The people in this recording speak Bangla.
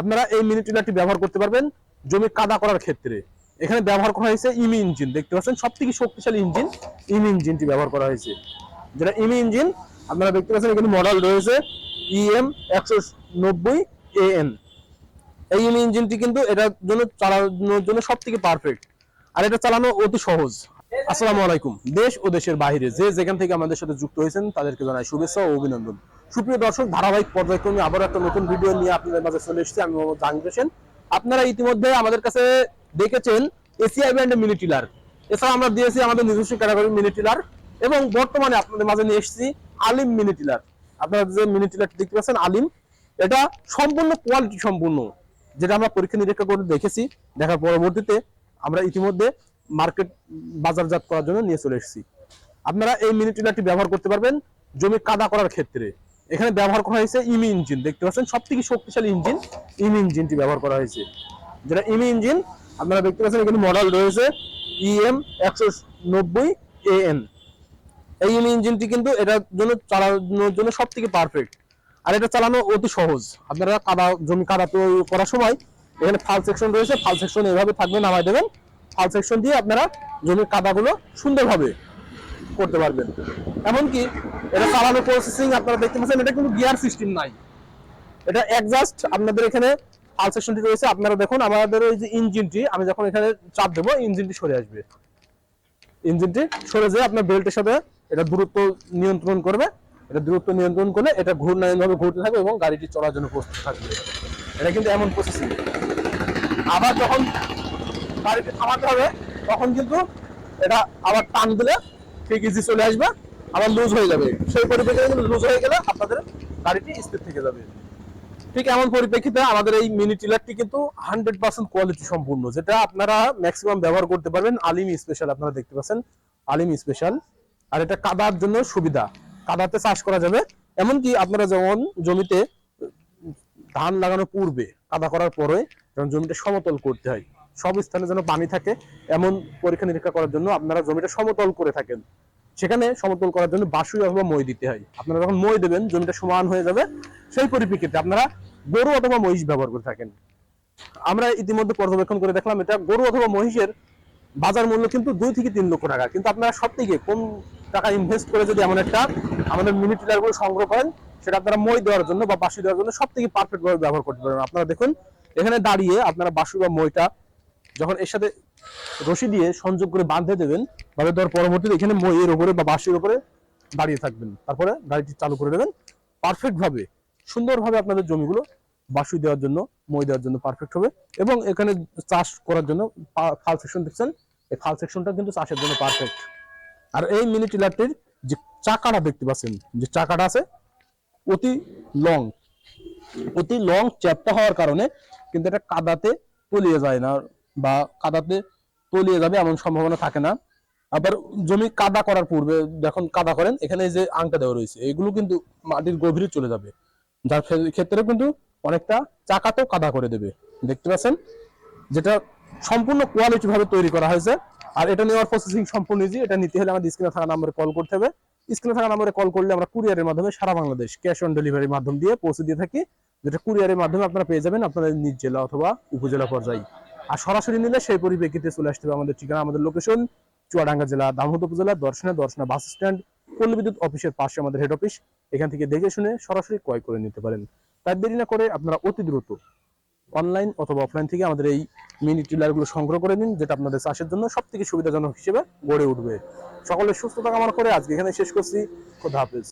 আপনারা এই মিনি টিলারটি ব্যবহার করতে পারবেন জমি কাদা করার ক্ষেত্রে। এখানে ব্যবহার করা হয়েছে ইমি ইঞ্জিন, দেখতে পাচ্ছেন? সব থেকে শক্তিশালী ইঞ্জিন ইমি ইঞ্জিনটি ব্যবহার করা হয়েছে। যেটা ইমি ইঞ্জিন, আপনারা দেখতে পাচ্ছেন এখানে মডেল রয়েছে E ইএম একশো নব্বই এ এএন এই ইমি ইঞ্জিনটি কিন্তু এটার জন্য চালানোর জন্য সব থেকে পারফেক্ট আর এটা চালানো অতি সহজ। আসসালামু আলাইকুম। দেশ ও দেশের বাইরে যে যেখান থেকে আমাদের সাথে যুক্ত হয়েছেন, তাদেরকে জানাই শুভেচ্ছা ও অভিনন্দন। সুপ্রিয় দর্শক, ধারাবাহিক পর্যায়ক্রমে আবার একটা নতুন ভিডিও নিয়ে আপনাদের মাঝে চলে এসেছি। আমি মোহাম্মদ জাহাঙ্গীর হোসেন। আপনারা ইতিমধ্যে আমাদের কাছে দেখেছেন এসিআই ব্র্যান্ডের মিনি টিলার। এছাড়া আমরা দিয়েছি আমাদের নিজস্ব ক্যাটাগরি মিনি টিলার এবং বর্তমানে আপনাদের মাঝে নিয়ে এসেছি আলিম মিনি টিলার। আপনারা যে মিনি টিলারটি দেখতে পাচ্ছেন, আলিম, এটা সম্পূর্ণ কোয়ালিটি সম্পূর্ণ, যেটা আমরা পরীক্ষা নিরীক্ষা করে দেখেছি। দেখার পরবর্তীতে আমরা ইতিমধ্যে মার্কেট বাজারজাত করার জন্য নিয়ে চলে এসেছি। আপনারা এই মিনি টিলারটি ব্যবহার করতে পারবেন জমি কাদা করার ক্ষেত্রে। এখানে ব্যবহার করা হয়েছে ইমি ইঞ্জিন। দেখতে পাচ্ছেন সব থেকে শক্তিশালী ইঞ্জিন ইমি ইঞ্জিনটি ব্যবহার করা হয়েছে। যেটা ইমি ইঞ্জিন, আপনারা দেখতে পাচ্ছেন এখানে মডেল রয়েছে E ইএম একশো নব্বই এ এএন এই ইমি ইঞ্জিনটি কিন্তু এটার জন্য চালানোর জন্য সব থেকে পারফেক্ট আর এটা চালানো অতি সহজ। আপনারা কাদা, জমি কাদা করার সময় এখানে ফাল সেকশন রয়েছে, ফাল সেকশন এভাবে থাকবে নামাই দেবেন। ফাল সেকশন দিয়ে আপনারা জমির কাদাগুলো সুন্দরভাবে করতে পারবেন। এমনকি এটা চালানো প্রসেসিং আপনারা দেখতে পাচ্ছেন, এটা কিন্তু গিয়ার সিস্টেম নাই। এটা একজাস্ট আপনাদের এখানে ফাল সেকশনটি রয়েছে। আপনারা দেখুন, আমাদের ওই যে ইঞ্জিনটি আমি যখন এখানে চাপ দেবো ইঞ্জিনটি সরে আসবে। ইঞ্জিনটি সরে যেয়ে আপনার বেল্টের সাথে এটা দূরত্ব নিয়ন্ত্রণ করবে। এটা দূরত্ব নিয়ন্ত্রণ করলে এটা ঘূর্ণায়নভাবে ঘুরতে থাকবে এবং গাড়িটি চলার জন্য প্রস্তুত থাকবে। এটা কিন্তু এমন প্রসেসিং আবার যখন গাড়িটি থামাতে হবে, তখন কিন্তু এটা আবার টান দিলে ঠিক ইজি চলে আসবে, আবার লুজ হয়ে যাবে। সেই পরিপ্রেক্ষিতে কিন্তু লুজ হয়ে গেলে আপনাদের গাড়িটি স্থির থেকে যাবে। ঠিক এমন পরিপ্রেক্ষিতে আমাদের এই মিনি টিলারটি কিন্তু হান্ড্রেড পার্সেন্ট কোয়ালিটি সম্পূর্ণ, যেটা আপনারা ম্যাক্সিমাম ব্যবহার করতে পারবেন আলিম স্পেশাল আপনারা দেখতে পাচ্ছেন আলিম স্পেশাল আর এটা কাদার জন্য সুবিধা, কাদাতে চাষ করা যাবে। এমনকি আপনারা যেমন জমিতে ধান লাগানোর পূর্বে, কাদা করার পরে যখন জমিটা সমতল করতে হয় সব স্থানে যেন পানি থাকে এমন পরীক্ষা নিরীক্ষা করার জন্য আপনারা জমিটা সমতল করে থাকেন। সেখানে সমতল করার জন্য বাসুই অথবা মই দিতে হয়। আপনারা যখন মই দেবেন, জমিটা সমান হয়ে যাবে। সেই পরিপ্রেক্ষিতে আপনারা গরু অথবা মহিষ ব্যবহার করে থাকেন। আমরা ইতিমধ্যে পর্যবেক্ষণ করে দেখলাম, এটা গরু অথবা মহিষের বাজার মূল্য কিন্তু দুই থেকে তিন লক্ষ টাকা। কিন্তু আপনারা সব থেকে কম টাকা ইনভেস্ট করে যদি এমন একটা আমাদের মিনি টিলারগুলো সংগ্রহ করেন, সেটা আপনারা মই দেওয়ার জন্য বা বাসি দেওয়ার জন্য সব থেকে পারফেক্ট ভাবে ব্যবহার করতে পারবেন। আপনারা দেখুন, এখানে দাঁড়িয়ে আপনারা বাসু বা মইটা যখন এর সাথে রশি দিয়ে সংযোগ করে বাঁধে দেবেন, বাঁধে দেওয়ার পরবর্তীতে এখানে মইয়ের উপরে বা বাঁশির উপরে দাঁড়িয়ে থাকবেন। তারপরে গাড়িটি চালু করে দেবেন। পারফেক্ট ভাবে সুন্দরভাবে আপনাদের জমিগুলো বাসু দেওয়ার জন্য, মই দেওয়ার জন্য পারফেক্ট হবে এবং এখানে চাষ করার জন্য ফাল সেকশন দেখছেন? এই ফাল সেকশনটা কিন্তু চাষের জন্য পারফেক্ট। আর এই মিনি টিলারটির যে চাকাটা দেখতে পাচ্ছেন, যে চাকাটা আছে, অতি লং। অতি লং চ্যাপ্টা হওয়ার কারণে কিন্তু এটা কাদাতে তলিয়ে যায় না। বা কাদাতে তলিয়ে যাবে এমন সম্ভাবনা থাকে না। আবার জমি কাদা করার পূর্বে যখন কাদা করেন, এখানে যে আংটা দেওয়া রয়েছে, এগুলো কিন্তু মাটির গভীরে চলে যাবে। যার ক্ষেত্রে কিন্তু অনেকটা চাকাতেও কাদা করে দেবে। দেখতে পাচ্ছেন? যেটা সম্পূর্ণ কোয়ালিটি ভাবে তৈরি করা হয়েছে। আর এটা নেওয়ার প্রসেসিং সম্পূর্ণ ইজি এটা নিতে হলে আমাদের স্ক্রিনে থাকা নাম্বারে কল করতে হবে। স্ক্রিনে থাকা নাম্বারে কল করলে আমরা কুরিয়ারের মাধ্যমে সারা বাংলাদেশ ক্যাশ অন ডেলিভারির মাধ্যম দিয়ে পৌঁছে দিয়ে থাকি, যেটা কুরিয়ারের মাধ্যমে আপনারা পেয়ে যাবেন আপনাদের নিজ জেলা অথবা উপজেলা পর্যায়ে। আর সরাসরি নিলে সেই পরিপ্রেক্ষিতে চলে আসতে হবে আমাদের ঠিকানা, আমাদের লোকেশন চুয়াডাঙ্গা জেলা দামোদ উপজেলা, দর্শনে, দর্শনা বাস স্ট্যান্ড পল্লী বিদ্যুৎ অফিসের পাশে আমাদের হেড অফিস এখান থেকে দেখে শুনে সরাসরি ক্রয় করে নিতে পারেন। তাই দেরি না করে আপনারা অতি দ্রুত অনলাইন অথবা অফলাইন থেকে আমাদের এই মিনি টিলারগুলো সংগ্রহ করে নিন, যেটা আপনাদের চাষের জন্য সব থেকে সুবিধাজনক হিসেবে গড়ে উঠবে। সকলের সুস্থতা কামনা করে আজকে এখানে শেষ করছি। খোদা হাফেজ।